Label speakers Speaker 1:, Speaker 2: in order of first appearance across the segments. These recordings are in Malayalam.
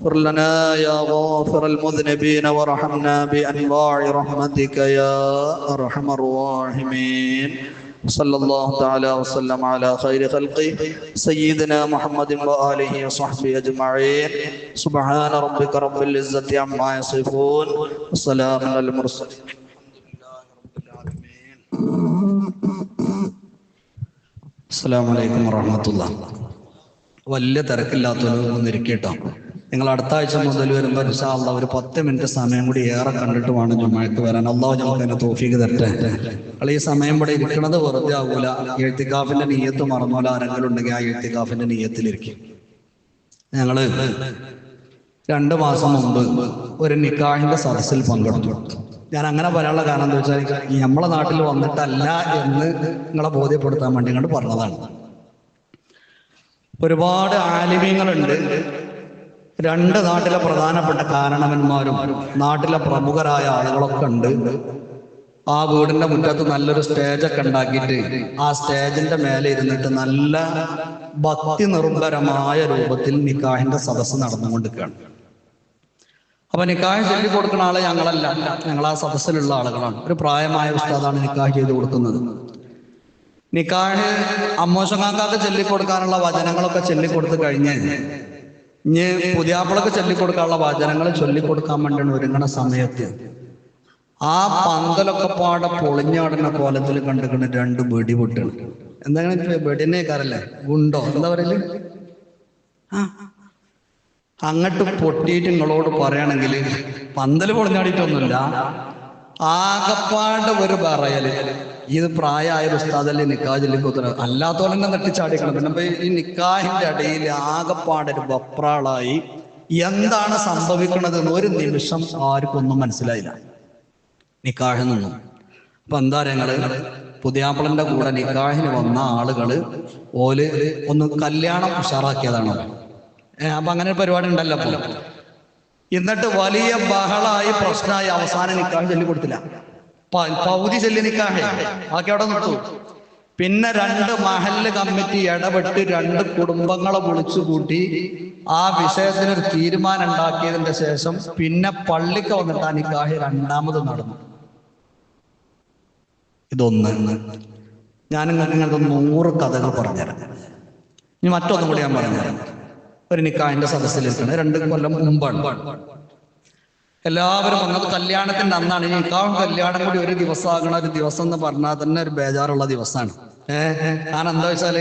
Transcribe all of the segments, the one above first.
Speaker 1: اغفر لنا يا غافر المذنبين وارحمنا بأنواع رحمتك يا أرحم الراحمين صلى الله تعالى وسلم على خير خلقه سيدنا محمد وآله وصحبه أجمعين سبحان ربك رب العزة عما يصفون وسلام على المرسلين അസ്സാം വലൈക്കും വറഹമത്തുള്ള വലിയ തിരക്കില്ലാത്തൊരു ഒന്നിരിക്കട്ടോ നിങ്ങൾ അടുത്ത ആഴ്ച മുതൽ വരുമ്പോൾ ഇൻഷാല്ല ഒരു പത്ത് മിനിറ്റ് സമയം കൂടി ഏറെ കണ്ടിട്ട് വേണം ജുമാക്ക് വരാൻ. അള്ളാഹു ഞങ്ങൾക്ക് അതിനെ തോഫീക്ക് തരട്ടെ. അല്ല ഈ സമയം ഇവിടെ ഇരിക്കണത് വെറുതെ ആകൂല എഴുത്തിക്കാഫിന്റെ നീയത്ത് മറന്നോല ആരെങ്കിലും ഉണ്ടെങ്കിൽ ആ എഴുത്തിക്കാഫിന്റെ നീയത്തിലിരിക്കും. ഞങ്ങൾ രണ്ട് മാസം മുമ്പ് ഒരു നിക്കാഹിന്റെ സദസ്സിൽ പങ്കെടുത്തു. ഞാൻ അങ്ങനെ പറയാനുള്ള കാരണം എന്താ വെച്ചാൽ നമ്മളെ നാട്ടിൽ വന്നിട്ടല്ല എന്ന് നിങ്ങളെ ബോധ്യപ്പെടുത്താൻ വേണ്ടി ഇങ്ങോട്ട് പറഞ്ഞതാണ്. ഒരുപാട് ആലിമ്യങ്ങളുണ്ട് രണ്ട് നാട്ടിലെ പ്രധാനപ്പെട്ട കാരണവന്മാരും നാട്ടിലെ പ്രമുഖരായ ആളുകളൊക്കെ ഉണ്ട്. ആ വീടിന്റെ മുറ്റത്ത് നല്ലൊരു സ്റ്റേജൊക്കെ ഉണ്ടാക്കിയിട്ട് ആ സ്റ്റേജിന്റെ മേലെ ഇരുന്നിട്ട് നല്ല ഭക്തി നിർഭരമായ രൂപത്തിൽ നിക്കാഹിന്റെ സദസ്സ് നടന്നുകൊണ്ടിരിക്കുകയാണ്. അപ്പൊ നിക്കാഹ് ചൊല്ലി കൊടുക്കുന്ന ആളെ ഞങ്ങളല്ല. ഞങ്ങൾ ആ സദസ്സിലുള്ള ആളുകളാണ്. ഒരു പ്രായമായ ഉസ്താദാണ് നിക്കാഹ് ചെയ്ത് കൊടുക്കുന്നത്. നിക്കാഹ് അമ്മോശങ്ങാക്കാക്ക് ചൊല്ലിക്കൊടുക്കാനുള്ള വചനങ്ങളൊക്കെ ചൊല്ലിക്കൊടുത്ത് കഴിഞ്ഞ് ഇനി പുതിയാപ്പിളക്ക് ചൊല്ലിക്കൊടുക്കാനുള്ള വചനങ്ങൾ ചൊല്ലിക്കൊടുക്കാൻ വേണ്ടിയാണ് ഒരുങ്ങണ സമയത്ത്. ആ പന്തലൊക്കെ പാടെ പൊളിഞ്ഞാടുന്ന കോലത്തിൽ കണ്ടിരിക്കുന്ന രണ്ട് വെടി പൊട്ടാണ് എന്താണ് കാരല്ലേ ഗുണ്ടോ? എന്താ പറയൽ? അങ്ങോട്ട് പൊട്ടിയിട്ട് നിങ്ങളോട് പറയുകയാണെങ്കിൽ പന്തൽ പൊളിഞ്ഞാടിയിട്ടൊന്നുമില്ല. ആകപ്പാട് ഒരു പറയൽ. ഇത് പ്രായമായ ഉസ്താദല്ലേ ചൊല്ലിക്കുത്തര അല്ലാത്തോലെ നെട്ടിച്ചാടിക്കണം പിന്നെ ഈ നിക്കാഹിന്റെ ഇടയിൽ ആകപ്പാട് ഒരു വപ്രാളായി എന്താണ് സംഭവിക്കുന്നത് എന്ന് ഒരു നിമിഷം ആർക്കൊന്നും മനസ്സിലായില്ല. നിക്കാഹിൽ നിന്നും അപ്പൊ എന്താ ഞങ്ങൾ പുതിയാപ്പിളന്റെ കൂടെ നിക്കാഹിന് വന്ന ആളുകൾ ഓൽ ഒന്ന് കല്യാണം ഉഷാറാക്കിയതാണോ? അപ്പൊ അങ്ങനെ ഒരു പരിപാടി ഉണ്ടല്ലോ എന്നിട്ട് വലിയ ബഹളായി പ്രശ്നമായി അവസാനം നിക്കാഹ് ചൊല്ലി കൊടുത്തില്ല. പൗതി ചൊല്ലി നിക്കാഹ്. ബാക്കി അവിടെ നിർത്തു. പിന്നെ രണ്ട് മഹല്ല് കമ്മിറ്റി ഇടപെട്ട് രണ്ട് കുടുംബങ്ങളെ വിളിച്ചു കൂട്ടി ആ വിഷയത്തിന് ഒരു തീരുമാനം ഉണ്ടാക്കിയതിന്റെ ശേഷം പിന്നെ പള്ളിക്ക് വന്നിട്ട് ആ നിക്കാഹ് രണ്ടാമത് നടന്നു. ഇതൊന്ന് ഞാൻ ഇങ്ങനത്തെ നൂറ് കഥകൾ പറഞ്ഞുതരാം. ഇനി മറ്റൊന്നും കൂടി ഞാൻ പറഞ്ഞുതരാം. ഒരു നിക്കാഹിന്റെ സദസ്സിലിരിക്കുന്നത്. രണ്ട് കൊല്ലം മുമ്പാണ്. എല്ലാവരും വന്നത് കല്യാണത്തിന്റെ അന്നാണ്. ഈ നിക്കാഹും കല്യാണം കൂടി ഒരു ദിവസം ദിവസമാകണ ഒരു ദിവസം എന്ന് പറഞ്ഞാൽ തന്നെ ഒരു ബേജാറുള്ള ദിവസമാണ്. ഞാൻ എന്താ വെച്ചാൽ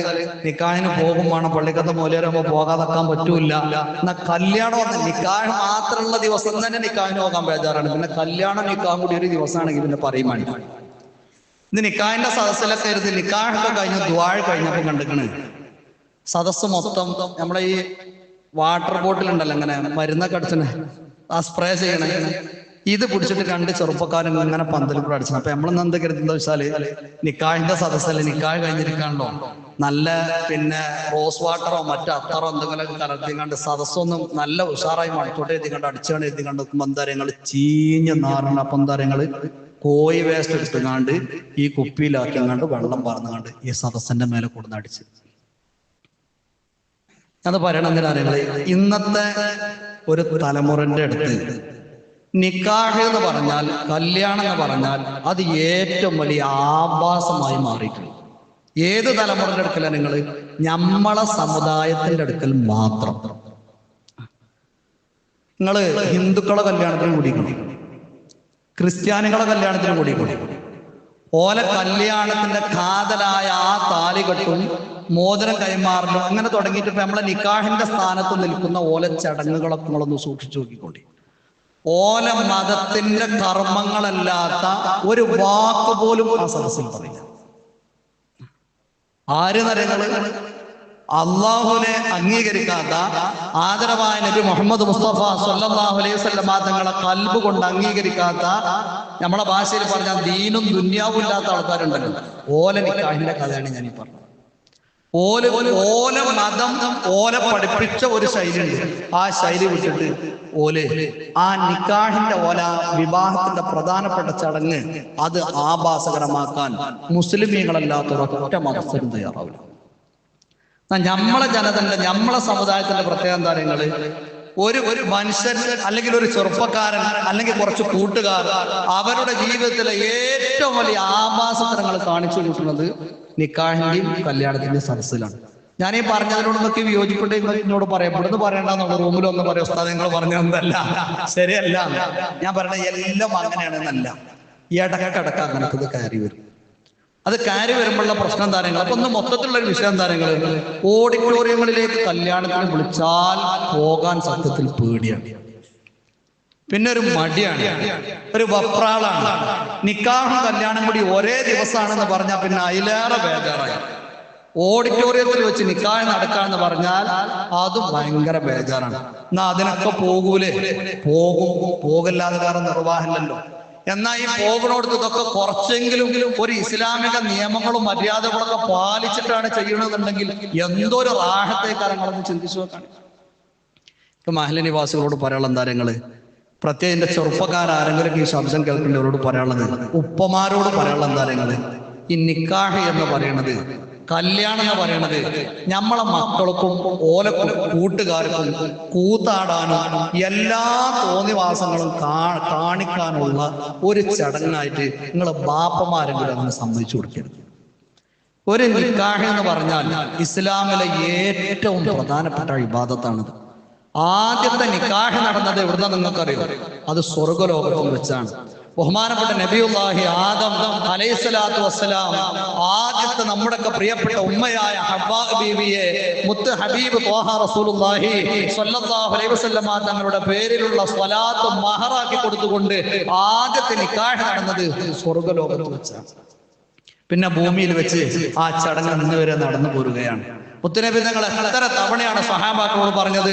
Speaker 1: നിക്കാഹിന് പോകും വേണം. പള്ളിക്കത്തെ മൂലേരാകുമ്പോ പോകാതെക്കാൻ പറ്റൂല എന്നാ കല്യാണം നിക്കാഹ് മാത്രമുള്ള ദിവസം തന്നെ നിക്കാഹിന് പോകാൻ ബേജാറാണ്. പിന്നെ കല്യാണം നിക്കാഹും കൂടി ഒരു ദിവസമാണെങ്കിൽ പിന്നെ പറയുമാണ് ഇന്ന് നിക്കാഹിന്റെ സദസ്സിലൊക്കെ ഇരുന്ന് നിക്കാഹൊക്കെ കഴിഞ്ഞ് ദ്വാഴ് കഴിഞ്ഞപ്പോ കണ്ടിക്കണ്. സദസ്സ് മൊത്തം നമ്മളെ ഈ വാട്ടർ ബോട്ടിൽ ഉണ്ടല്ലോ ഇങ്ങനെ മരുന്നൊക്കെ അടിച്ചിന്. ആ സ്പ്രേ ചെയ്യണ. ഇത് പിടിച്ചിട്ട് രണ്ട് ചെറുപ്പക്കാരൻ ഇങ്ങനെ പന്തലിൽ കൂടെ അടിച്ചു അപ്പൊ നമ്മൾ എന്ത് കരുതുന്നത് വെച്ചാൽ നിക്കാഹിന്റെ സദസ്സല്ലേ? നിക്കാഴ് കഴിഞ്ഞിരിക്കാണല്ലോ നല്ല പിന്നെ റോസ് വാട്ടറോ മറ്റോ അത്തറോ എന്തെങ്കിലും കലർത്തി കണ്ട് സദസ്സൊന്നും നല്ല ഉഷാറായി മണത്തോട്ട് എഴുതി കണ്ട് അടിച്ചാണ് എഴുതി കണ്ട് മന്ദാരങ്ങൾ ചീഞ്ഞ നാറുന്ന പന്താരങ്ങൾ കോഴി വേസ്റ്റ് എടുത്തുകാണ്ട് ഈ കുപ്പിയിലാക്കി കണ്ട് വെള്ളം പറന്നുകൊണ്ട് ഈ സദസ്സിന്റെ മേലെ കൊടുന്ന് അടിച്ച്. അത് പറയണം എന്തിനാണ് ഇന്നത്തെ ഒരു തലമുറന്റെ അടുത്ത് നിക്കാഹ് എന്ന് പറഞ്ഞാൽ കല്യാണം എന്ന് പറഞ്ഞാൽ അത് ഏറ്റവും വലിയ ആഭാസമായി മാറിയിട്ടുണ്ട്. ഏത് തലമുറന്റെ അടുക്കല നിങ്ങൾ നമ്മളെ സമുദായത്തിന്റെ അടുക്കൽ മാത്രം. നിങ്ങൾ ഹിന്ദുക്കളെ കല്യാണത്തിന് കൂടിക്കണം ക്രിസ്ത്യാനികളെ കല്യാണത്തിന് കൂടിക്കണം ഓല കല്യാണത്തിന്റെ കാതലായ ആ താലികെട്ടും മോതിരം കൈമാറലും അങ്ങനെ തുടങ്ങിയിട്ട് നമ്മളെ നിക്കാഹിന്റെ സ്ഥാനത്ത് നിൽക്കുന്ന ഓല ചടങ്ങുകളൊക്കെ നിങ്ങളൊന്ന് സൂക്ഷിച്ചു നോക്കിക്കൊണ്ടി. ഓല മതത്തിന്റെ കർമ്മങ്ങളല്ലാത്ത ഒരു വാക്ക് പോലും ആ സദസ്സിൽ പറയില്ല. ആര് നരങ്ങൾ? അള്ളാഹുവിനെ അംഗീകരിക്കാത്ത ആദരവായ നബി മുഹമ്മദ് മുസ്തഫ സല്ലല്ലാഹു അലൈഹി വസല്ലമ തങ്ങളെ കൽബ് കൊണ്ട് അംഗീകരിക്കാത്ത നമ്മളെ ഭാഷയിൽ പറഞ്ഞ ദീനും ദുന്യാവും ഇല്ലാത്ത ആൾക്കാരുണ്ടല്ലോ. ഓല നിക്കാഹിന്റെ കഥയാണ് ഞാൻ ഈ പറഞ്ഞത്. ഓല ഓല മതം ഓല പഠിപ്പിച്ച ഒരു ശൈലിയുണ്ട്. ആ ശൈലി വിട്ടിട്ട് ഓൽ ആ നിക്കാഹിന്റെ ഓല വിവാഹത്തിന്റെ പ്രധാനപ്പെട്ട ചടങ്ങ് അത് ആഭാസകരമാക്കാൻ മുസ്ലിമീങ്ങളല്ലാത്ത ഒരൊറ്റ മതസ്ഥരും തയ്യാറാവില്ല. നമ്മളെ ജനതന്റെ നമ്മളെ സമുദായത്തിന്റെ പ്രത്യേകത എന്താ നിങ്ങൾ ഒരു ഒരു മനുഷ്യൻ അല്ലെങ്കിൽ ഒരു ചെറുപ്പക്കാരൻ അല്ലെങ്കിൽ കുറച്ച് കൂട്ടുകാർ അവരുടെ ജീവിതത്തിലെ ഏറ്റവും വലിയ ആഭാസങ്ങൾ കാണിച്ചു കൊടുക്കുന്നത് നിക്കാഹിന്റെയും കല്യാണത്തിന്റെ സദസ്സിലാണ്. ഞാൻ ഈ പറഞ്ഞതിനോടൊന്നൊക്കെ വിയോജിപ്പുണ്ടെങ്കിൽ എന്നോട് പറയാം. ഇവിടുന്ന് പറയണ്ടെന്നുള്ള. റൂമിലൊന്നും പറയാം ഉസ്താദ് നിങ്ങൾ പറഞ്ഞതല്ല ശരിയല്ല. ഞാൻ പറഞ്ഞ എല്ലാം അങ്ങനെയാണെന്നല്ല. ഇടക്കിടക്ക് അങ്ങനത്തെ ഇത് കയറി വരും. അത് കാര്യം വരുമ്പോഴുള്ള പ്രശ്നം താരങ്ങൾ അപ്പൊ ഒന്ന് മൊത്തത്തിലുള്ള ഒരു വിഷയം താരങ്ങൾ ഓഡിറ്റോറിയങ്ങളിലേക്ക് കല്യാണത്തിന് വിളിച്ചാൽ പോകാൻ സത്യത്തിൽ പേടിയാണ്. പിന്നെ ഒരു മടിയാണ്. ഒരു വപ്രാളാണ്. നിക്കാഹും കല്യാണം കൂടി ഒരേ ദിവസമാണെന്ന് പറഞ്ഞാൽ പിന്നെ അതിലേറെ ബേജാറായി. ഓഡിറ്റോറിയത്തിൽ വെച്ച് നിക്കാഹ് നടക്കാന്ന് പറഞ്ഞാൽ അത് ഭയങ്കര ബേജാറാണ്. എന്നാ അതിനൊക്കെ പോകൂലേ? പോകും. പോകല്ലാതെ കാരണം നിർവാഹമില്ലല്ലോ. എന്നാൽ ഈ പോകുന്നിടത്ത് ഇതൊക്കെ കുറച്ചെങ്കിലും ഒരു ഇസ്ലാമിക നിയമങ്ങളും മര്യാദകളൊക്കെ പാലിച്ചിട്ടാണ് ചെയ്യണമെന്നുണ്ടെങ്കിൽ എന്തൊരു റാഹത്തെ കാര്യങ്ങളൊന്ന് ചിന്തിച്ചു ഇപ്പൊ മഹല നിവാസികളോട് പറയാനുള്ള എന്താ ഞങ്ങൾ പ്രത്യേകം എന്റെ ചെറുപ്പക്കാരാരെങ്കിലും ഈ ശബ്ദം കേൾക്കുന്നവരോട് പറയാനുള്ളത് ഉപ്പമാരോട് പറയാനുള്ള എന്താ ഞങ്ങൾ ഈ നിക്കാഹ് എന്ന് പറയണത് കല്യാണം എന്ന് പറയുന്നത് നമ്മളെ മക്കൾക്കും ഓലക്കും കൂട്ടുകാർക്കും കൂത്താടാനും എല്ലാ തോന്നിവാസങ്ങളും കാണിക്കാനുള്ള ഒരു ചടങ്ങായിട്ട് നിങ്ങളെ ബാപ്പമാരെങ്കിലും അങ്ങനെ സമ്മതിച്ചു കൊടുക്കരുത്. ഒരു നിക്കാഹ് എന്ന് പറഞ്ഞാൽ ഇസ്ലാമിലെ ഏറ്റവും പ്രധാനപ്പെട്ട വിവാദത്താണിത് ആദ്യത്തെ നിക്കാഹ് നടന്നത് എവിടുന്ന നിങ്ങൾക്കറിയോ? അത് സ്വർഗലോകത്തിൽ വെച്ചാണ്. ബഹുമാനപ്പെട്ട നബിയുല്ലാഹി ആദം അലൈഹിസ്സലാത്തു വസ്സലാം ആദ്യത്തെ നമ്മുടെയൊക്കെ പ്രിയപ്പെട്ട ഉമ്മയായ ഹബ്ബാ ബീവിയെ മുത്ത് ഹബീബ് തോഹ റസൂലുള്ളാഹി സ്വല്ലല്ലാഹു അലൈഹി വസല്ലമ തങ്ങളുടെ പേരിലുള്ള സ്വലാത്ത് മഹറാക്കി കൊടുത്തുകൊണ്ട് ആദ്യത്തെ നിക്കാഹ് നടന്നത് സ്വർഗലോകത്ത് വെച്ചാണ്. പിന്നെ ഭൂമിയിൽ വെച്ച് ആ ചടങ്ങ് ഇന്ന് വരെ നടന്നു പോരുകയാണ്. മുത്തനബി തങ്ങൾ എത്ര തവണയാണ് സഹാബാക്കളോട് പറഞ്ഞത്?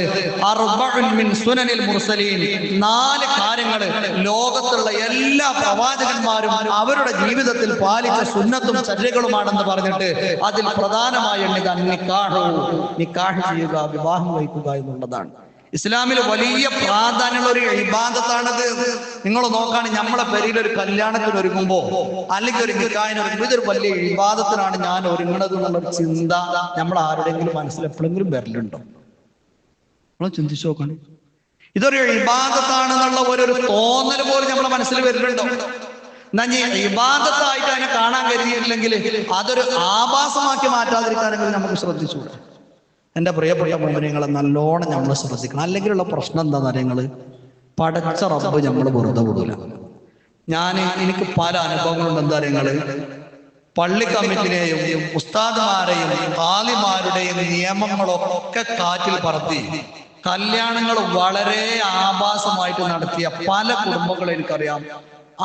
Speaker 1: സുനനിൽ മുർസലീൻ. നാല് കാര്യങ്ങൾ ലോകത്തുള്ള എല്ലാ പ്രവാചകന്മാരും അവരുടെ ജീവിതത്തിൽ പാലിച്ച സുന്നത്തും ചര്യകളുമാണെന്ന് പറഞ്ഞിട്ട് അതിൽ പ്രധാനമായി നിക്കാഹു നിക്കാഹ് ചെയ്യുക വിവാഹം വഹിക്കുക എന്നുള്ളതാണ്. ഇസ്ലാമിൽ വലിയ പ്രാധാന്യമുള്ള ഒരു ഇബാദത്താണത്. നിങ്ങൾ നോക്കാണ് നമ്മളെ പേരിൽ ഒരു കല്യാണത്തിന് ഒരുങ്ങുമ്പോ അല്ലെങ്കിൽ ഒരു നിക്കായന ഒരുങ്ങുമ്പോൾ ഇതൊരു വലിയ ഇബാദത്തിനാണ് ഞാൻ ഒരുങ്ങണത് എന്നുള്ള ചിന്ത നമ്മൾ ആരുടെങ്കിലും മനസ്സിൽ എപ്പോഴെങ്കിലും വരലുണ്ടോ? നമ്മളെ ചിന്തിച്ചു നോക്കാണ്. ഇതൊരു ഇബാദത്താണെന്നുള്ള ഒരു തോന്നൽ പോലും നമ്മളെ മനസ്സിൽ വരലുണ്ടോ? എന്നാ ഇബാദത്തായിട്ട് അതിനെ കാണാൻ കഴിഞ്ഞിട്ടില്ലെങ്കിൽ അതൊരു ആഭാസമാക്കി മാറ്റാതിരിക്കാനെങ്കിലും നമുക്ക് ശ്രദ്ധിച്ചുകൂടെ. എന്റെ പ്രിയപ്പെട്ട മോഹനങ്ങളെ നല്ലോണം നമ്മൾ ശ്രദ്ധിക്കണം. അല്ലെങ്കിലുള്ള പ്രശ്നം എന്താണെന്ന് നിങ്ങൾ പടച്ച റബ്ബ് നമ്മൾ വെറുതെ വിടൂല. ഞാൻ എനിക്ക് പല അനുഭവങ്ങളുണ്ട് എന്താ അറിയങ്ങൾ പള്ളി കമ്മിറ്റിനെയും ഉസ്താദ്മാരെയും കാലിമാരുടെയും നിയമങ്ങളൊക്കെ കാറ്റിൽ പറത്തി കല്യാണങ്ങൾ വളരെ ആഭാസമായിട്ട് നടത്തിയ പല കുടുംബങ്ങളും എനിക്കറിയാം.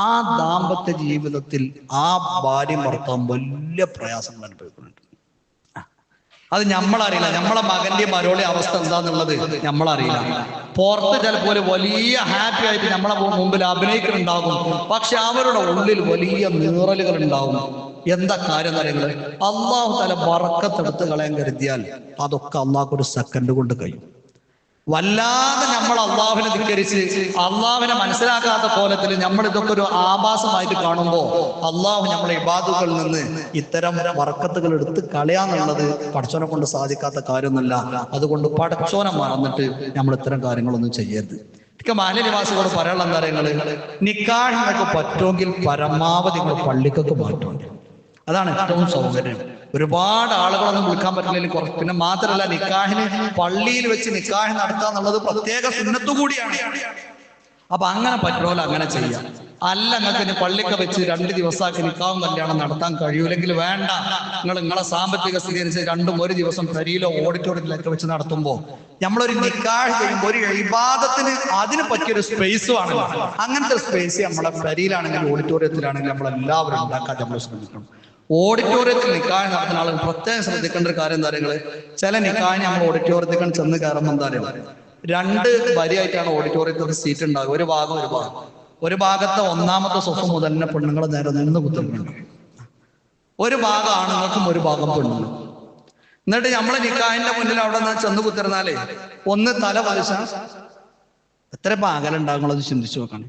Speaker 1: ആ ദാമ്പത്യ ജീവിതത്തിൽ ആ ഭാര്യ മറക്കാൻ വലിയ പ്രയാസങ്ങൾ അനുഭവിക്കുന്നുണ്ട്. അത് നമ്മളറിയില്ല നമ്മളെ മകന്റെ മരോളി അവസ്ഥ എന്താന്നുള്ളത് നമ്മളറിയില്ല പുറത്ത് ചിലപ്പോൾ വലിയ ഹാപ്പി ആയിട്ട് നമ്മളെ മുമ്പിൽ അഭിനയിക്കുന്നുണ്ടാകും പക്ഷെ അവരുടെ ഉള്ളിൽ വലിയ നീറലുകൾ ഉണ്ടാവും എന്താ കാര്യം അറിയുന്നത് അള്ളാഹു തല വറക്കത്തെടുത്ത് കളയാൻ കരുതിയാൽ അതൊക്കെ അള്ളാഹ് ഒരു സെക്കൻഡ് കൊണ്ട് കഴിയും. വല്ലാതെ നമ്മൾ അള്ളാഹുവിനെ ധിക്കരിച്ച് അള്ളാഹുവിനെ മനസ്സിലാക്കാത്ത കോലത്തിൽ നമ്മൾ ഇതൊക്കെ ഒരു ആഭാസമായിട്ട് കാണുമ്പോൾ അള്ളാഹു നമ്മളെ ഇബാദുകളിൽ നിന്ന് ഇത്തരം വർക്കത്തുകൾ എടുത്ത് കളയാന്നുള്ളത് പടച്ചോനെ കൊണ്ട് സാധിക്കാത്ത കാര്യമൊന്നുമല്ല. അതുകൊണ്ട് പടച്ചോനെ മറന്നിട്ട് നമ്മൾ ഇത്തരം കാര്യങ്ങളൊന്നും ചെയ്യരുത്. ഇതൊക്കെ മാലിനിവാസികളോട് പറയാനുള്ള എന്താ പറയുക നിക്കാഹിനൊക്കെ പറ്റുമെങ്കിൽ പരമാവധി നിങ്ങൾ പള്ളിക്കൊക്കെ മാറ്റുണ്ട് അതാണ് ഏറ്റവും സൗകര്യം. ഒരുപാട് ആളുകളൊന്നും വിളിക്കാൻ പറ്റില്ലെങ്കിൽ കുറച്ച് പിന്നെ മാത്രമല്ല നിക്കാഹിന് പള്ളിയിൽ വെച്ച് നിക്കാഹ് നടത്തുക എന്നുള്ളത് പ്രത്യേക സുന്നത്തു കൂടിയാണ്. അപ്പൊ അങ്ങനെ പറ്റുമല്ലോ അങ്ങനെ ചെയ്യാം. അല്ല നിങ്ങൾക്ക് ഇനി പള്ളിക്ക വെച്ച് രണ്ട് ദിവസമാക്കി നിക്കാവും കല്യാണം നടത്താൻ കഴിയൂലെങ്കിൽ വേണ്ട. നിങ്ങൾ നിങ്ങളെ സാമ്പത്തിക സ്ഥിതി അനുസരിച്ച് രണ്ടും ഒരു ദിവസം പെരിയിലോ ഓഡിറ്റോറിയത്തിലൊക്കെ വെച്ച് നടത്തുമ്പോൾ നമ്മളൊരു നിക്കാഴ് ചെയ്യുമ്പോൾ ഒരു ഇബാദത്തിന് അതിന് പറ്റിയൊരു സ്പേസ് ആണ്. അങ്ങനത്തെ സ്പേസ് നമ്മളെ കരിയിലാണെങ്കിലും ഓഡിറ്റോറിയത്തിലാണെങ്കിലും നമ്മളെല്ലാവരും ഉണ്ടാക്കാൻ നമ്മൾ ശ്രമിക്കണം. ഓഡിറ്റോറിയത്തിൽ നിക്കാഹ് നടത്തുന്ന ആളുകൾ പ്രത്യേകം ശ്രദ്ധിക്കേണ്ട ഒരു കാര്യം എന്താ പറയുക? ചില നിക്കാഹിന് നമ്മൾ ഓഡിറ്റോറിയത്തിൽ കണ്ട് ചെന്ന് കയറുമ്പോൾ എന്താ പറയുക? രണ്ട് വരിയായിട്ടാണ് ഓഡിറ്റോറിയത്തിൽ ഒരു സീറ്റ് ഉണ്ടാകുക ഒരു ഭാഗം ഒരു ഭാഗം. ഒരു ഭാഗത്തെ ഒന്നാമത്തെ സ്വസം മുതൽ തന്നെ പെണ്ണുങ്ങൾ നേരെ നിന്ന് കുത്തുന്നുണ്ട് ഒരു ഭാഗം ആണുങ്ങൾക്കും ഒരു ഭാഗം പെണ്ണുങ്ങൾ എന്നിട്ട് നമ്മളെ നിക്കാഹിന്റെ മുന്നിൽ അവിടെ നിന്ന് ചെന്ന് കുത്തിരുന്നാലേ ഒന്ന് തല വലിച്ച എത്ര പാകലുണ്ടാകുന്നത് ചിന്തിച്ചു നോക്കണം.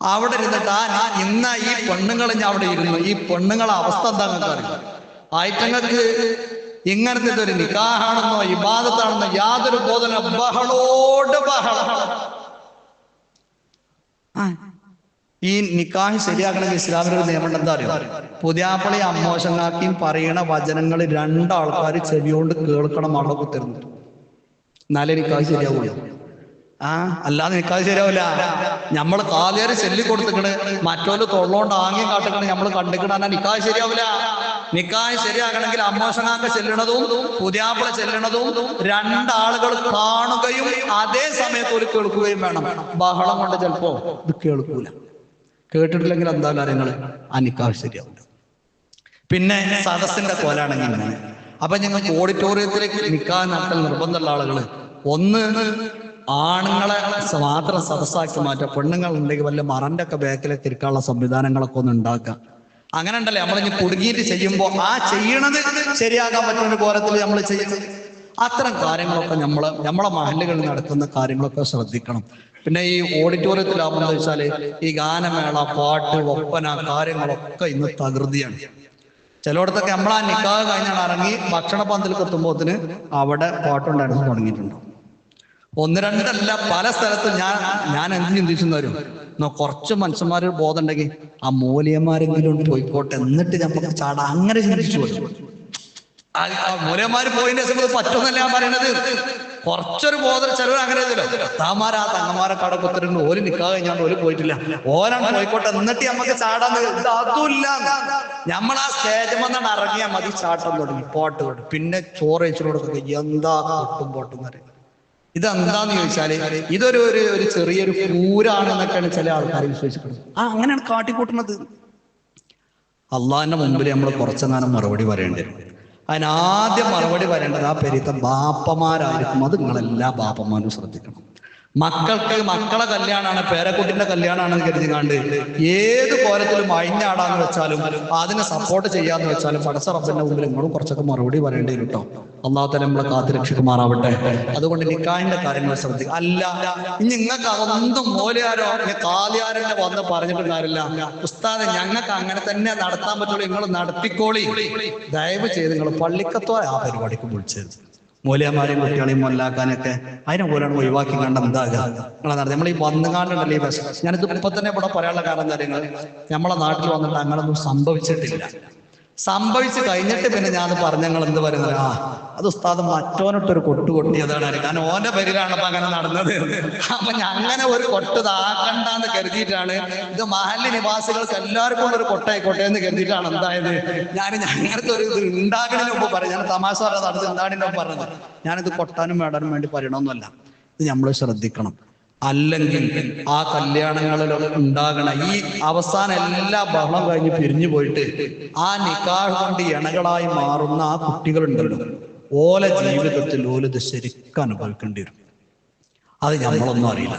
Speaker 1: അവിടെ ഇരുന്നിട്ട് ആ ഞാൻ ഇന്ന ഈ പെണ്ണുങ്ങൾ ഞാൻ അവിടെ ഇരുന്നു. ഈ പെണ്ണുങ്ങളെ അവസ്ഥ എന്താണെന്ന് നിങ്ങൾക്ക് അറിയാം? ആയിട്ടങ്ങൾക്ക് ഇങ്ങനത്തെ ഒരു നിക്കാഹാണെന്നോ ഇബാദത്താണെന്നോ യാതൊരു ബോധന ബഹളോട് ബഹളം. ഈ നിക്കാഹ് ശരിയാക്കണമെങ്കിൽ ഇസ്ലാമിന്റെ ഒരു നിയമം എന്താ അറിയോ? പുതിയാപ്പളി അമ്മോശങ്ങാക്കിയും പറയണ വചനങ്ങൾ രണ്ടാൾക്കാർ ചെവിയോണ്ട് കേൾക്കണം അവിടെ കുത്തിരുന്നു എന്നാലേ നിക്കാഹ് ശരിയാവുള്ളൂ. ആ അല്ലാതെ നിക്കാഹ് ശരിയാവില്ല. നമ്മൾ കാതേറി ചെല്ലി കൊടുത്തിക്കണ്. മറ്റോൽ തൊള്ളോണ്ട് ആംഗ്യം കാട്ടിക്കണ്. നമ്മൾ കണ്ടിക്കണ നിക്കാഹ് ശരിയാവില്ല. നിക്കാഹ് ശരിയാകണമെങ്കിൽ അമ്മോശങ്ങാക്ക ചെല്ലണതും പുതിയാപ്പിള ചെല്ലണതും രണ്ടാളുകൾ കാണുകയും അതേ സമയത്ത് ഒരു കേൾക്കുകയും വേണം. ബഹളം കൊണ്ട് ചിലപ്പോ ഇത് കേൾക്കൂല. കേട്ടിട്ടില്ലെങ്കിൽ എന്താ കാര്യങ്ങൾ ആ നിക്കാഹ് ശരിയാവില്ല. പിന്നെ സദസ്സിന്റെ കോലാണെങ്കിൽ അപ്പൊ ഞങ്ങൾക്ക് ഓഡിറ്റോറിയത്തിലേക്ക് നിക്കാൻ നടത്തൽ നിർബന്ധമുള്ള ആളുകൾ ഒന്ന് ആണുങ്ങളെ മാത്രം സദസ്സാക്കി മാറ്റുക പെണ്ണുങ്ങൾ ഉണ്ടെങ്കിൽ വല്ല മറന്റെ ഒക്കെ ബാക്കിലേക്ക് ഇരിക്കാനുള്ള സംവിധാനങ്ങളൊക്കെ ഒന്ന് ഉണ്ടാക്കുക. അങ്ങനെ ഉണ്ടല്ലേ നമ്മളിനി കുടുങ്ങിയിട്ട് ചെയ്യുമ്പോൾ ആ ചെയ്യണത് ശരിയാകാൻ പറ്റുന്ന പോരത്തിൽ നമ്മൾ ചെയ്യുന്നത്. അത്തരം കാര്യങ്ങളൊക്കെ നമ്മൾ നമ്മളെ മഹല്ലുകളിൽ നടക്കുന്ന കാര്യങ്ങളൊക്കെ ശ്രദ്ധിക്കണം. പിന്നെ ഈ ഓഡിറ്റോറിയത്തിലാവുമ്പോൾ വെച്ചാൽ ഈ ഗാനമേള പാട്ട് ഒപ്പന കാര്യങ്ങളൊക്കെ ഇന്ന് തകൃതിയാണ്. ചിലയിടത്തൊക്കെ നമ്മൾ ആ നിക്കാഹ് ഇറങ്ങി ഭക്ഷണ പന്തലിൽ എത്തുമ്പോത്തിന് അവിടെ പാട്ടുണ്ടായിരുന്നു തുടങ്ങിയിട്ടുണ്ട്. ഒന്ന് രണ്ടല്ല പല സ്ഥലത്തും ഞാൻ ഞാൻ എന്ത് ചിന്തിച്ചു വരും എന്നാ കുറച്ച് മനുഷ്യന്മാർ ബോധം ഉണ്ടെങ്കിൽ ആ മൂലിയന്മാരെങ്കിലും പോയിക്കോട്ടെ. എന്നിട്ട് നമുക്ക് ചാടാ. അങ്ങനെ ചിന്തിച്ചു വരും ആ സമയത്ത് പറ്റുമെന്നല്ല ഞാൻ പറയണത്? കുറച്ചൊരു ബോധം ചിലവർ അങ്ങനെ ചെയ്തല്ലോ. താമാര ആ തങ്ങന്മാരെ കട കുത്തിട്ടുണ്ട് ഓൽ നിക്കാതെ കഴിഞ്ഞാണ്ട് ഓൽ പോയിട്ടില്ല. ഓരാണ് പോയിക്കോട്ടെ. എന്നിട്ട് നമുക്ക് ചാടാൻ അതുമില്ല. നമ്മൾ ആ സ്റ്റേജ് വന്നാണ് ഇറങ്ങിയാൽ മതി. ചാട്ടം തുടങ്ങി. പോട്ട്. തുടങ്ങി പിന്നെ ചോറ് വെച്ചു കൊടുക്കുന്നത് എന്താ പൊട്ടും പൊട്ടും വരെ ഇതെന്താന്ന് ചോദിച്ചാൽ ഇതൊരു ഒരു ഒരു ചെറിയൊരു പൂരാണ് എന്നൊക്കെയാണ് ചില ആൾക്കാർ വിശ്വസിക്കുന്നത്. ആ അങ്ങനെയാണ് കാട്ടിക്കൂട്ടുന്നത്. അള്ളാഹിന്റെ മുമ്പിൽ നമ്മൾ കുറച്ചെങ്ങാനും മറുപടി പറയേണ്ടി വരും. അതിനാദ്യം മറുപടി പറയേണ്ടത് ആ പെരുത്ത ബാപ്പമാരായിരിക്കും. അത് നിങ്ങളെല്ലാ ബാപ്പമാരും ശ്രദ്ധിക്കണം. മക്കൾക്ക് മക്കളെ കല്യാണമാണ് പേരക്കുട്ടിന്റെ കല്യാണമാണെന്ന് കരുതിങ്ങാണ്ട് ഏത് കോലത്തിലും അഴിഞ്ഞാടാന്ന് വെച്ചാലും അതിനെ സപ്പോർട്ട് ചെയ്യാന്ന് വെച്ചാലും പടസ റബ്ബിന്റെ മുമ്പിൽ നിങ്ങളും കുറച്ചൊക്കെ മറുപടി പറയേണ്ടി വരും കേട്ടോ അള്ളാഹത്തെ നമ്മളെ കാത്തുരക്ഷിക്കുമാറാവട്ടെ അതുകൊണ്ട് നിക്കാഹിന്റെ കാര്യങ്ങൾ ശ്രദ്ധിക്കുക അല്ല ഇനി നിങ്ങൾക്ക് അതൊന്നും മൂലയാരോ കാലിയാരന്റെ വന്ന് പറഞ്ഞിട്ട് കാര്യമില്ല. ഉസ്താദ് ഞങ്ങൾക്ക് അങ്ങനെ തന്നെ നടത്താൻ പറ്റുള്ളൂ നിങ്ങൾ നടത്തിക്കോളി. ദയവ് ചെയ്ത് നിങ്ങൾ പള്ളിക്കത്തോ ആ പരിപാടിക്ക് വിളിച്ചത് മൂലയന്മാരെയും കുട്ടികളെയും മുല്ലാക്കാനൊക്കെ അതിനെ പോലെയാണ് ഒഴിവാക്കി കണ്ട എന്താകുക നിങ്ങളെ നമ്മൾ ഈ വന്നുകാണ്ടുണ്ടല്ലോ ഈ ഞാനിത് ഇപ്പൊ തന്നെ ഇവിടെ പറയാനുള്ള കാരണം കാര്യങ്ങൾ നമ്മളെ നാട്ടിൽ വന്നിട്ട് അങ്ങനൊന്നും സംഭവിച്ചിട്ടില്ല. സംഭവിച്ചു കഴിഞ്ഞിട്ട് പിന്നെ ഞാൻ പറഞ്ഞു ഞങ്ങൾ എന്ത് പറയുന്നത് ആ അത് ഉസ്താദ് മറ്റോനിട്ടൊരു കൊട്ട് കൊട്ടിയതാണ്. കാരണം ഓന്റെ പേരിലാണ് അപ്പൊ അങ്ങനെ നടന്നത്. അപ്പൊ അങ്ങനെ ഒരു കൊട്ട് താക്കണ്ടെന്ന് കരുതിയിട്ടാണ് ഇത് മഹല്ലി നിവാസികൾക്ക് എല്ലാവർക്കും ഒരു കൊട്ടായിക്കോട്ടെ എന്ന് കരുതിയിട്ടാണ് എന്തായത്. ഞാൻ ഞങ്ങൾക്ക് ഒരു ഇത് ഉണ്ടാകുന്നതിന് മുമ്പ് പറയും. ഞാൻ തമാശ പറഞ്ഞത് എന്താണ് ഞാൻ പറഞ്ഞത്. ഞാനിത് കൊട്ടാനും വേടാനും വേണ്ടി പറയണമെന്നല്ല ഇത് നമ്മൾ ശ്രദ്ധിക്കണം. അല്ലെങ്കിൽ ആ കല്യാണങ്ങളിൽ ഉണ്ടാകണ ഈ അവസാനം എല്ലാ ബഹളം കഴിഞ്ഞ് പിരിഞ്ഞു പോയിട്ട് ആ നിക്കാഹ് കൊണ്ട് ഇണകളായി മാറുന്ന ആ കുട്ടികളുണ്ടല്ലോ. ഓല ജീവിതത്തിൽ ഓലിത് ശരിക്കും അനുഭവിക്കേണ്ടി വരും. അത് നമ്മളൊന്നും അറിയില്ല.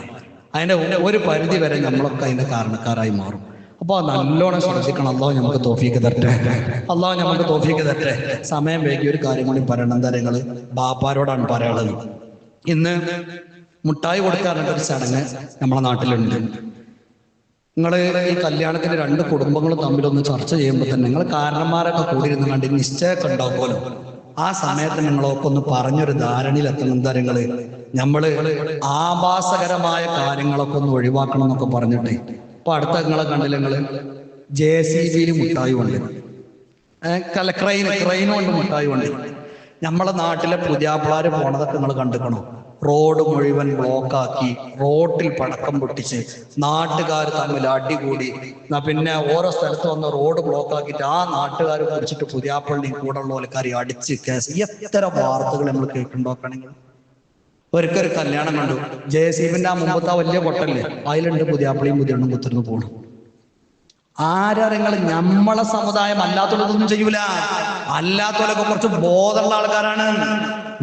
Speaker 1: അതിന്റെ ഒരു- പരിധി വരെ നമ്മളൊക്കെ അതിന്റെ കാരണക്കാരായി മാറും. അപ്പൊ നല്ലോണം ശ്രദ്ധിക്കണം. അള്ളാഹു നമുക്ക് തോഫിക്ക് തരട്ടെ. അള്ളാഹു നമുക്ക് തോഫിക്ക് തരട്ടെ. സമയം വൈകി ഒരു കാര്യം കൂടി പറയണം. എന്താ നിങ്ങൾ ബാപ്പാരോടാണ് പറയാനുള്ളത്. ഇന്ന് മുട്ടായി കൊടുക്കാറുണ്ട് ഒരു ചടങ്ങ് നമ്മളെ നാട്ടിലുണ്ട്. നിങ്ങൾ ഈ കല്യാണത്തിന്റെ രണ്ട് കുടുംബങ്ങൾ തമ്മിലൊന്ന് ചർച്ച ചെയ്യുമ്പോൾ തന്നെ നിങ്ങൾ കാരണന്മാരൊക്കെ കൂടി ഇരുന്ന് കണ്ട് നിശ്ചയമൊക്കെ ഉണ്ടാവുമല്ലോ. ആ സമയത്ത് നിങ്ങളൊക്കെ ഒന്ന് പറഞ്ഞൊരു ധാരണയിൽ എത്തണം എന്താ നിങ്ങൾ? നമ്മൾ ആഭാസകരമായ കാര്യങ്ങളൊക്കെ ഒന്ന് ഒഴിവാക്കണം എന്നൊക്കെ പറഞ്ഞിട്ട്. ഇപ്പൊ അടുത്ത നിങ്ങളെ കണ്ടില്ല നിങ്ങൾ? ജെ സി ബിയിൽ മുട്ടായി ഉണ്ട് കല ക്രൈൻ കൊണ്ട് മുട്ടായി ഉണ്ട് നമ്മളെ നാട്ടിലെ പുതിയാപ്പിളാര് പോണതൊക്കെ നിങ്ങൾ കണ്ടുക്കണോ? റോഡ് മുഴുവൻ ബ്ലോക്കാക്കി റോട്ടിൽ പടക്കം പൊട്ടിച്ച് നാട്ടുകാർ തമ്മിൽ അടികൂടി. പിന്നെ ഓരോ സ്ഥലത്ത് വന്ന റോഡ് ബ്ലോക്കാക്കിയിട്ട് ആ നാട്ടുകാർ കുറിച്ചിട്ട് പുതിയാപ്പള്ളി കൂടെ ഉള്ള ആൾക്കാരെ അടിച്ച് കേസ് എത്ര വാർത്തകൾ നമ്മൾ കേട്ടുണ്ടോക്കണെങ്കിൽ ഒരിക്കൊരു കല്യാണം കണ്ടു. ജെ സീബിന്റെ ആ മുമ്പത്തെ വലിയ പൊട്ടല്ലേ അതിലുണ്ട് പുതിയാപ്പിളിയും പുതിയണ്ണും കുത്തിരുന്ന് പോണു. ആരങ്ങൾ നമ്മളെ സമുദായം അല്ലാത്തതൊന്നും ചെയ്യൂല. അല്ലാത്തവരൊക്കെ കുറച്ച് ബോധമുള്ള ആൾക്കാരാണ്.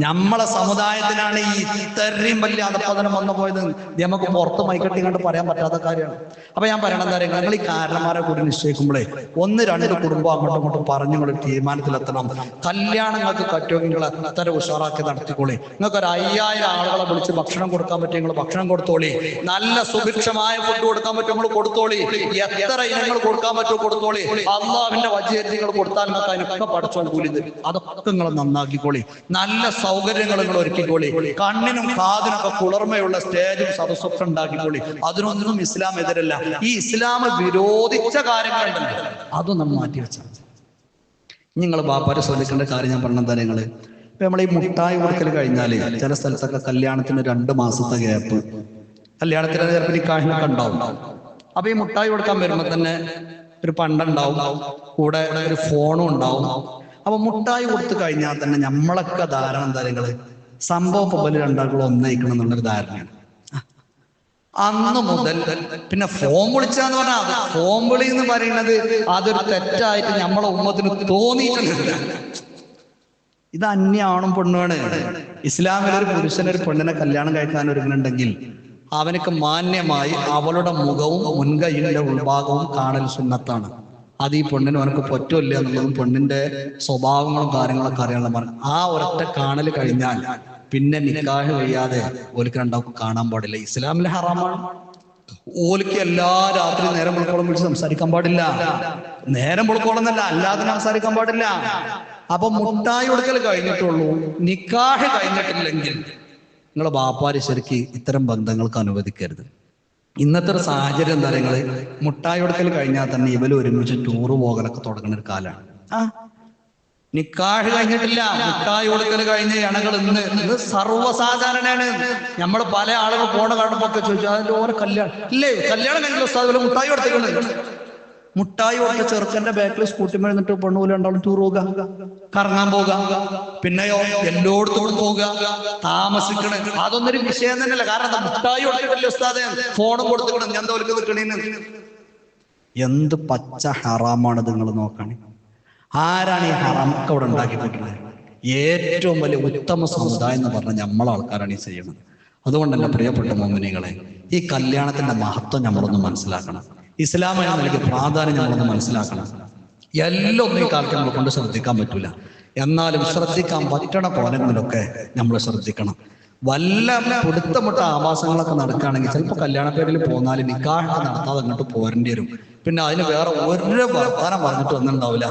Speaker 1: നമ്മളെ സമുദായത്തിനാണ് ഈ ഇത്രയും വലിയ അധപ്പതനം വന്നു പോയത്. നമുക്ക് പുറത്ത് മൈക്കെട്ടി കണ്ട് പറയാൻ പറ്റാത്ത കാര്യമാണ്. അപ്പൊ ഞാൻ പറയണത് പറയുക നിങ്ങൾ ഈ കാരണന്മാരെ കൂടി നിശ്ചയിക്കുമ്പോഴേ ഒന്ന് രണ്ട് കുടുംബം അങ്ങോട്ടും ഇങ്ങോട്ടും പറഞ്ഞു നിങ്ങൾ തീരുമാനത്തിലെത്തണം. കല്യാണങ്ങൾക്ക് പറ്റുമെങ്കിൽ നിങ്ങൾ എത്ര ഉഷാറാക്കി നടത്തിക്കോളി. നിങ്ങൾക്ക് ഒരു അയ്യായിരം ആളുകളെ വിളിച്ച് ഭക്ഷണം കൊടുക്കാൻ പറ്റും നിങ്ങൾ ഭക്ഷണം കൊടുത്തോളി. നല്ല സുഭിക്ഷമായ ഫുഡ് കൊടുക്കാൻ പറ്റും നിങ്ങൾ കൊടുത്തോളി. എത്ര ഇനങ്ങൾ കൊടുക്കാൻ പറ്റുമോ കൊടുത്തോളി. അള്ളാവിന്റെ നിങ്ങൾ കൊടുത്താൽ നിങ്ങൾക്ക് അതിനൊക്കെ പഠിച്ചോളി അതൊക്കെ നിങ്ങൾ നന്നാക്കിക്കോളി. നല്ല സൗകര്യങ്ങൾ നിങ്ങൾ ഒരുക്കിക്കോളി. കണ്ണിനും കാതിനൊക്കെ കുളർമയുള്ള സ്റ്റേജും സദസ്സൊക്കെ ഉണ്ടാക്കിക്കോളി. അതിനൊന്നും ഇസ്ലാം എതിരല്ല ഈ ഇസ്ലാം വിരോധിച്ച കാര്യങ്ങളുണ്ടല്ലോ. അതും നമ്മൾ മാറ്റി വെച്ചാൽ നിങ്ങൾ ബാപ്പാരെ ശ്രദ്ധിക്കേണ്ട കാര്യം ഞാൻ പറഞ്ഞ നിങ്ങൾ? ഇപ്പൊ നമ്മൾ ഈ മുട്ടായി കൊടുക്കൽ കഴിഞ്ഞാൽ ചില സ്ഥലത്തൊക്കെ കല്യാണത്തിന് രണ്ട് മാസത്തെ ഗ്യാപ്പ്. കല്യാണത്തിന് ചിലപ്പോൾ ഈ കാഹിനൊക്കെ ഉണ്ടാവും. അപ്പൊ ഈ മുട്ടായി കൊടുക്കാൻ വരുമ്പോ തന്നെ ഒരു പണ്ടുണ്ടാവും. കൂടെ ഒരു ഫോണും ഉണ്ടാവും. അപ്പൊ മുട്ടായി കൊടുത്തു കഴിഞ്ഞാൽ തന്നെ നമ്മളൊക്കെ ധാരണ എന്താ നിങ്ങൾ? സംഭവം പോലെ രണ്ടാളും ഒന്നയിക്കണം എന്നുള്ളൊരു ധാരണയാണ്. അന്ന് മുതൽ പിന്നെ ഫോം വിളിച്ചാന്ന് പറഞ്ഞാൽ ഫോൺ വിളി എന്ന് പറയുന്നത് അതൊരു തെറ്റായിട്ട് നമ്മളെ ഉമ്മത്തിന് തോന്നിയിട്ടില്ല. ഇത് അന്യാണും പെണ്ണുമാണ്. ഇസ്ലാമിൽ ഒരു പുരുഷൻ ഒരു പെണ്ണിനെ കല്യാണം കഴിക്കാൻ ഒരുങ്ങുന്നുണ്ടെങ്കിൽ അവനക്ക് മാന്യമായി അവളുടെ മുഖവും മുൻകൈയുടെ ഉൾഭാഗവും കാണൽ സുന്നത്താണ്. അത് ഈ പെണ്ണിന് അവനക്ക് പറ്റില്ല എന്നുള്ളതും പെണ്ണിന്റെ സ്വഭാവങ്ങളും കാര്യങ്ങളൊക്കെ അറിയാനുള്ള പറഞ്ഞു ആ ഒരൊറ്റ കാണൽ കഴിഞ്ഞാൽ പിന്നെ നിക്കാഹ് കഴിയാതെ ഓലിക്ക് രണ്ടാൾക്ക് കാണാൻ പാടില്ല. ഇസ്ലാമിലെ ഹറാമാണ്. ഓലിക്ക് എല്ലാ രാത്രി നേരം വെളുക്കോളം വിളിച്ച് സംസാരിക്കാൻ പാടില്ല. നേരം വെളുക്കോളം എന്നല്ല അല്ലാതെ സംസാരിക്കാൻ പാടില്ല. അപ്പൊ മുട്ടായി ഉടക്കൽ കഴിഞ്ഞിട്ടുള്ളൂ നിക്കാഹ് കഴിഞ്ഞിട്ടില്ലെങ്കിൽ നിങ്ങളെ ബാപ്പാരി ശരിക്ക് ഇത്തരം ബന്ധങ്ങൾക്ക് അനുവദിക്കരുത്. ഇന്നത്തെ ഒരു സാഹചര്യം എന്താ നിങ്ങൾ? മുട്ടായി കൊടുക്കൽ കഴിഞ്ഞാൽ തന്നെ ഇവർ ഒരുമിച്ച് ടൂറ് പോകലൊക്കെ തുടങ്ങുന്ന ഒരു കാലാണ്. ആ. നിക്കാഹ് കഴിഞ്ഞിട്ടില്ല മുട്ടായി കൊടുക്കൽ കഴിഞ്ഞ ഇണകൾ ഇന്ന്. ഇത് സർവസാധാരണയാണ്. നമ്മൾ പല ആളുകൾ പോണ കാണുമ്പൊക്കെ ചോദിച്ചു അതിൽ ഓരോ കല്യാണം ഇല്ലേ? കല്യാണം കഴിഞ്ഞ ഉസ്താദ് മുട്ടായി കൊടുത്തിട്ടുണ്ട്. മുട്ടായി കൊടുത്ത ചെറുക്കന്റെ ബാക്കിൽ സ്കൂട്ടി മേഴ്ന്നിട്ട് പെണ്ണൂല ഉണ്ടാവും ടൂർ പോകുക കറങ്ങാൻ പോകാം. പിന്നെയോ എല്ലോടത്തോട് പോവുക താമസിക്കണേ. അതൊന്നും ഒരു വിഷയം തന്നെയല്ല. കാരണം മുട്ടായി കൊടുത്തിട്ടില്ല ഉസ്താദെ? ഫോണും കൊടുത്തിക്കണം ഞാൻ തോൽക്ക് നിൽക്കണേന്ന് എന്ത് പച്ച ഹറാമാണ് നിങ്ങൾ നോക്കണേ? ആരാണ് ഈ ഹറാമൊക്കെ അവിടെ ഉണ്ടാക്കി കൊടുക്കുന്നത് ഏറ്റവും വലിയ ഉത്തമ സമുദായം എന്ന് പറഞ്ഞ നമ്മളെ ആൾക്കാരാണ് ഈ ചെയ്യുന്നത്. അതുകൊണ്ട് എന്റെ പ്രിയപ്പെട്ട മോമിനികളെ ഈ കല്യാണത്തിന്റെ മഹത്വം നമ്മളൊന്ന് മനസ്സിലാക്കണം. ഇസ്ലാമിന് നൽകിയ പ്രാധാന്യം നമ്മളൊന്ന് മനസ്സിലാക്കണം. എല്ലാം ഒന്നും ഈ കാലത്ത് നമ്മളെ കൊണ്ട് ശ്രദ്ധിക്കാൻ പറ്റില്ല എന്നാലും ശ്രദ്ധിക്കാൻ പറ്റണ പോലെങ്കിലൊക്കെ നമ്മൾ ശ്രദ്ധിക്കണം. വല്ല പിടുത്തമുട്ട ആവാസങ്ങളൊക്കെ നടക്കുകയാണെങ്കിൽ ചിലപ്പോൾ കല്യാണ പേരിൽ പോന്നാൽ നിക്കാഹൊക്കെ നടത്താതെ അങ്ങോട്ട് പോരേണ്ടി വരും. പിന്നെ അതിന് വേറെ ഒരു വർത്താനം പറഞ്ഞിട്ട് ഒന്നുണ്ടാവില്ല.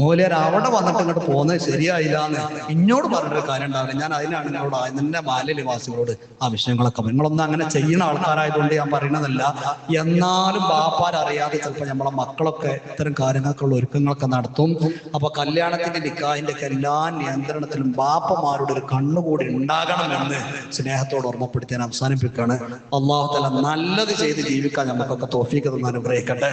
Speaker 1: മൂലയർ അവിടെ വന്നിട്ട് ഇങ്ങോട്ട് പോകുന്നത് ശരിയായില്ല എന്ന് ഇന്നോട് പറഞ്ഞിട്ട് കാര്യം ഉണ്ടാവില്ല. ഞാൻ അതിനാണ് നിങ്ങളോട് നിന്റെ മാലിന്യവാസികളോട് ആ വിഷയങ്ങളൊക്കെ നിങ്ങളൊന്നും അങ്ങനെ ചെയ്യുന്ന ആൾക്കാരായതുകൊണ്ട് ഞാൻ പറയണതല്ല എന്നാലും ബാപ്പാരറിയാതെ ചിലപ്പോൾ നമ്മളെ മക്കളൊക്കെ ഇത്തരം കാര്യങ്ങൾക്കുള്ള ഒരുക്കങ്ങളൊക്കെ നടത്തും. അപ്പൊ കല്യാണത്തിന്റെ നിക്കാഹിന്റെ ഒക്കെ എല്ലാ നിയന്ത്രണത്തിലും ബാപ്പമാരുടെ ഒരു കണ്ണുകൂടി ഉണ്ടാകണമെന്ന് സ്നേഹത്തോട് ഓർമ്മപ്പെടുത്തി ഞാൻ അവസാനിപ്പിക്കുകയാണ്. അള്ളാഹു തല നല്ലത് ചെയ്ത് ജീവിക്കാൻ നമുക്കൊക്കെ തോഫീക്ക് തന്നെ അനുഗ്രഹിക്കട്ടെ.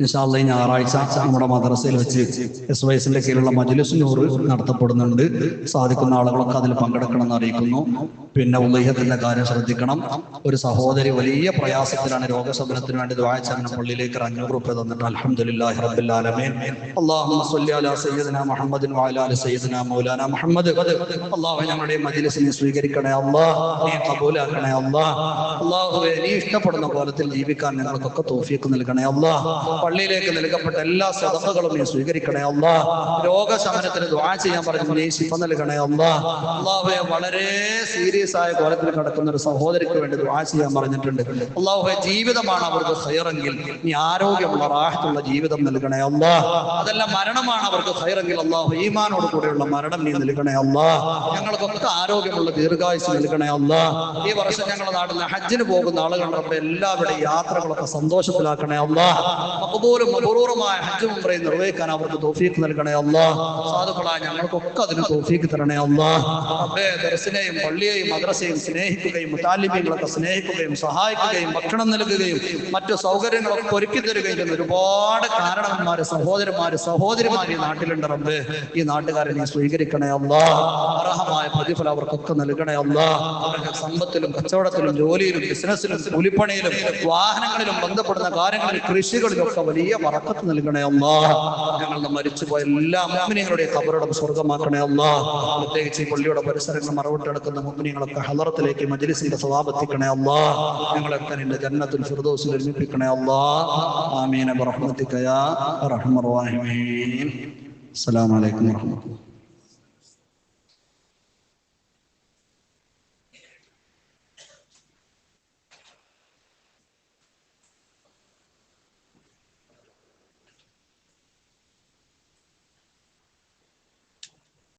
Speaker 1: ഇൻഷാല്ല ഞായറാഴ്ച നമ്മുടെ മദ്രസയിൽ വെച്ച് എസ് വൈ എസിന്റെ കീഴിലുള്ള മജ്ലിസ് നൂറ് നടത്തപ്പെടുന്നുണ്ട്. സാധിക്കുന്ന ആളുകളൊക്കെ അതിൽ പങ്കെടുക്കണം എന്ന് അറിയിക്കുന്നു. പിന്നെ ഉദയത്തിന്റെ കാര്യം ശ്രദ്ധിക്കണം. ഒരു സഹോദരി വലിയ പ്രയാസത്തിലാണ് രോഗശമനത്തിന് വേണ്ടി ദ്വാഴ്ചാന പള്ളിയിലേക്ക് അഞ്ഞൂറ് രൂപ തന്നിട്ട് അല്ലാഹുമ്മ സ്വല്ലി അലാ സയ്യിദിന മുഹമ്മദിൻ വഅലാ അലി സയ്യിദിന മൗലാന മുഹമ്മദ്. അല്ലാഹു ഞങ്ങളുടെ മജ്ലിസിനെ സ്വീകരിക്കണേ അല്ലാഹ് നീ കബൂലാക്കണേ അല്ലാഹ് അല്ലാഹുവേ നീ ഇഷ്ടപ്പെടുന്ന കോലത്തിൽ ജീവിക്കാൻ ഞങ്ങൾക്കൊക്കെ തോഫിയൊക്കെ നൽകണേ അല്ലാഹ് പള്ളിയിലേക്ക് നൽകപ്പെട്ട എല്ലാ സദസ്സുകളും നീ സ്വീകരിക്കണേ അല്ല. രോഗശമനത്തിന് ദ്വാ ചെയ്യാൻ പറഞ്ഞു നീ ശിഫ നൽകണേ അല്ല. അള്ളാഹെ വളരെ സീരിയസ് ആയ കോലത്തിൽ കിടക്കുന്ന ഒരു സഹോദരിക്ക് വേണ്ടി ദ്വാ ചെയ്യാൻ പറഞ്ഞിട്ടുണ്ട്. അള്ളാഹെ ജീവിതമാണ് അവർക്ക് സൈറെങ്കിൽ നീ ആരോഗ്യമുള്ള റാഹത്തുള്ള ജീവിതം നൽകണേ അല്ല. അതല്ല മരണമാണ് അവർക്ക് സൈറെങ്കിൽ അള്ളാഹു ഈമാനോട് കൂടെയുള്ള മരണം നീ നൽകണേ അല്ല. ഞങ്ങൾക്കൊക്കെ ആരോഗ്യമുള്ള ദീർഘായുസ് നൽകണേ അല്ല. ഈ വർഷം ഞങ്ങളുടെ നാട്ടിൽ ഹജ്ജിന് പോകുന്ന ആളുകളുടെ എല്ലാവരുടെയും യാത്രകളൊക്കെ സന്തോഷത്തിലാക്കണേ അല്ലാ. മഖബൂലും മബറൂറുമായ ഹജ്ജും ഉംറയും നിർവഹിക്കാൻ അവർക്ക് തോഫീക്ക് നൽകണേ അല്ലാ. സാധുക്കളായ ഞങ്ങൾക്കൊക്കെ അതിന് തോഫീക്ക് തരണേ അല്ലാ. റബ്ബേ ദർസിനെയും പള്ളിയെയും മദ്രസയും സ്നേഹിക്കുകയും മുത്താലിമ്യങ്ങളൊക്കെ സ്നേഹിക്കുകയും സഹായിക്കുകയും ഭക്ഷണം നൽകുകയും മറ്റു സൗകര്യങ്ങളൊക്കെ ഒരുക്കി തരികയും ചെയ്യുന്ന ഒരുപാട് കാരണവന്മാര് സഹോദരന്മാര് സഹോദരിമാര് ഈ നാട്ടിലുണ്ട് റബ്ബ്. ഈ നാട്ടുകാരെ നീ സ്വീകരിക്കണേ അല്ലാ. അർഹമായ പ്രതിഫലം അവർക്കൊക്കെ നൽകണേ അല്ലാ. അവരുടെ സമ്പത്തിലും കച്ചവടത്തിലും ജോലിയിലും ബിസിനസ്സിലും കൂലിപ്പണിയിലും വാഹനങ്ങളിലും ബന്ധപ്പെടുന്ന കാര്യങ്ങളിൽ കൃഷികളിലും ഒക്കെ വലിയ വറക്കത്ത് നൽകണേ അമ്മ ഞങ്ങളുടെ മരിച്ചുപോയ എല്ലാ മുമ്മിനികളുടെ കബറുടെ സ്വർഗമാക്കണേ അമ്മ പ്രത്യേകിച്ച് ഈ പള്ളിയുടെ പരിസരങ്ങൾ മറവിട്ടെടുക്കുന്ന മുമ്മിനികളൊക്കെ ഹലറത്തിലേക്ക് മജലിസിന്റെ സ്വഭാവത്തിക്കണേ അമ്മ ഞങ്ങളൊക്കെ നിന്റെ ജന്നത്തിൽ ഫിർദോസിൽ ഒരുമിപ്പിക്കണേ അമ്മ ആമീന റഹ്മത്തിക്കയാ. യാ വാഹിമീൻ അസ്സലാമലൈക്കും വറഹ്മത്തുള്ളാഹി